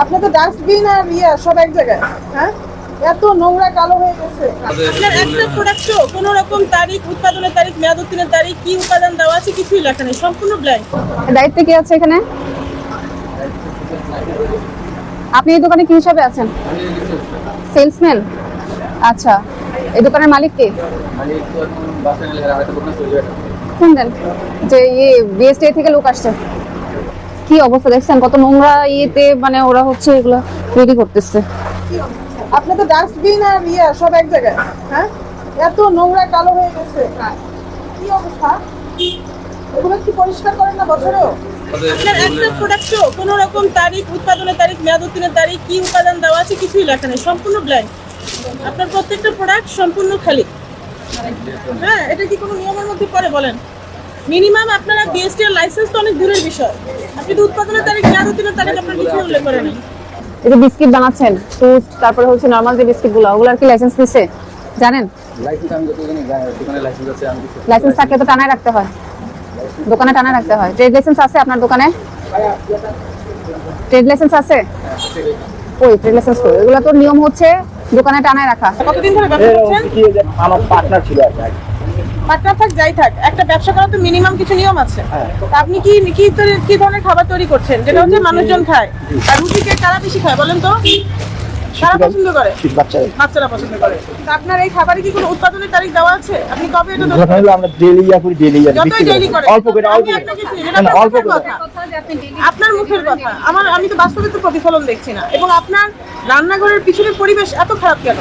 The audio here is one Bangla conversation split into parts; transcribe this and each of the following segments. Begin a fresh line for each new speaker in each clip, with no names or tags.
আপনার তো ডাস্টবিন আর ইয়ে সব এক জায়গায় হ্যাঁ? এত নোংরা কালো হয়ে গেছে। আপনার একটা প্রোডাক্টও কোনো রকম তারিখ উৎপাদনের তারিখ মেয়াদ উত্তীর্ণের তারিখ কি উপাদান দেওয়া আছে কিছুই লেখা নেই সম্পূর্ণ ব্ল্যাঙ্ক
দায়িত্বে কি আছে এখানে? আপনি এই দোকানে কি হিসাবে আছেন? সেলসম্যান আচ্ছা এই দোকানের মালিক কে? শুনলেন যে ইয়ে বিএসটি থেকে লোক আসছে। কি অবস্থা দেখছেন? কত নোংরা ইয়েতে মানে ওরা হচ্ছে এগুলো রেডি করতেছে।
আপনার তো ডাস্টবিন আর ইয়ে সব এক জায়গায় হ্যাঁ? এত নোংরা কালো হয়ে গেছে। কি অবস্থা? এগুলো কি পরিষ্কার করেন না বছরেও? আপনার একটা প্রোডাক্টও কোনো রকম তারিখ উৎপাদনের তারিখ মেয়াদ উত্তীর্ণের তারিখ কি উপাদান দেওয়া আছে কিছুই লেখা নেই সম্পূর্ণ ব্ল্যাঙ্ক আপনার প্রত্যেকটা প্রোডাক্ট সম্পূর্ণ খালি। হ্যাঁ এটা কি কোনো নিয়মের মধ্যে পড়ে বলেন? মিনিমাম আপনারা বিএসটি এর লাইসেন্স তো অনেক দূরের বিষয়। আপনি তো উৎপাদনের তারিখ মেয়াদ উত্তীর্ণের তারিখ আপনার কিছু উল্লেখ করে নেই
এই যে বিস্কিট বানাচ্ছেন টোস্ট তারপরে হচ্ছে নর্মাল যে বিস্কিটগুলো ওগুলোর কি লাইসেন্স দিছে জানেন?
লাইসেন্স আমি যত জানি গা- দোকানে লাইসেন্স আছে আমি কিছু
লাইসেন্স থাকলে তো টানায় রাখতে হয়। দোকানে টানায় রাখতে হয়। ট্রেড লাইসেন্স আছে আপনার দোকানে? ট্রেড লাইসেন্স আছে? ওই ট্রেড লাইসেন্স এগুলো তো নিয়ম হচ্ছে দোকানে টানায় রাখা।
কতদিন ধরে ব্যবসা করছেন?
আমার পার্টনার ছিল আর কি।
থাক যাই থাক একটা ব্যবসা করার তো মিনিমাম কিছু নিয়ম আছে। তা আপনি কি কি কি ধরনের খাবার তৈরি করছেন? যেটা হচ্ছে মানুষজন খায়। আর রুটি কে কারা বেশি খায় বলেন তো? কারা পছন্দ করে?
শীত
বাচ্চারা। পছন্দ করে। তা আপনার এই খাবারে কি কোনো উৎপাদনের তারিখ দেওয়া আছে? আপনি কবে এটা
আমরা ডেলি ইয়া করি ডেলি ইয়া
যতই করে।
অল্প করে অল্প
আমি
করে।
আপনাকে চিনি,
না,
এটা
না,
আপনার
অল্প করে।
আপনার মুখের কথা। আমার আমি তো বাস্তবে তো প্রতিফলন দেখছি না। এবং আপনার রান্নাঘরের পিছনের পরিবেশ এত খারাপ কেন?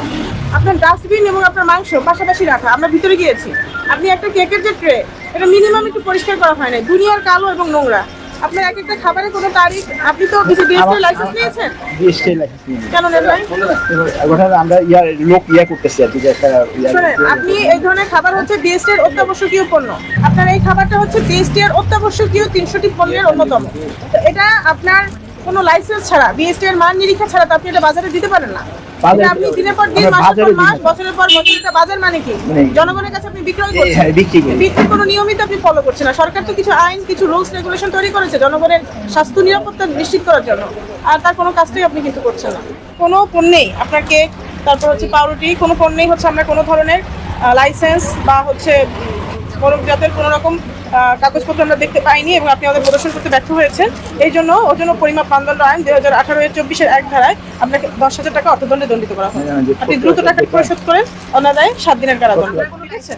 আপনার ডাস্টবিন এবং আপনার মাংস পাশাপাশি রাখা। আমরা ভিতরে গিয়েছি। আপনি একটা কেকের যে ট্রে এটা মিনিমাম একটু পরিষ্কার করা হয় না দুনিয়ার কালো এবং নোংরা। আপনার এক একটা খাবারের কোনো তারিখ আপনি তো বিএসপি লাইসেন্স নিয়েছেন?
ডিএসটি লাইসেন্স নিয়ে
কেন নেন
এখন আমরা ইয়া লোক ইয়া করতেছি আর কি যে একটা
আপনি এই ধরনের খাবার হচ্ছে ডিএসটি এর অত্যাবশ্যকীয় পণ্য। আপনার এই খাবারটা হচ্ছে ডিএসটি এর অত্যাবশ্যকীয় তিনশোটি পণ্যের অন্যতম। তো এটা আপনার কোনো লাইসেন্স ছাড়া বিএসটি এর মান নিরীক্ষা ছাড়া তো আপনি এটা বাজারে দিতে পারেন না। আপনি দিনের পর দিন মাসের পর মাস বছরের পর বছর এটা বাজার মানে কি? জনগণের কাছে আপনি বিক্রয়
হ্যাঁ,
করছেন।
বিক্রি
বিক্রির কোনো নিয়মিত আপনি ফলো করছেন না। সরকার তো কিছু আইন কিছু রুলস রেগুলেশন তৈরি করেছে জনগণের স্বাস্থ্য নিরাপত্তা নিশ্চিত করার জন্য। আর তার কোনো কাজটাই আপনি কিন্তু করছেন না। কোনো পণ্যেই আপনার কেক তারপর হচ্ছে পাউরুটি কোনো পণ্যেই হচ্ছে আমরা কোনো ধরনের লাইসেন্স বা হচ্ছে কোনো জাতের কোনো রকম আহ, কাগজপত্র আমরা দেখতে পাইনি এবং আপনি আমাদের প্রদর্শন করতে ব্যর্থ হয়েছেন। এই জন্য ওজন পরিমাপ মানদণ্ড আইন দুই হাজার আঠারো এর চব্বিশের এক ধারায় আপনাকে দশ হাজার টাকা অর্থদণ্ডে দণ্ডিত করা হয়। আপনি দ্রুত টাকা পরিশোধ করেন অনাদায় সাত দিনের কারাদণ্ড। ঠিক আছে?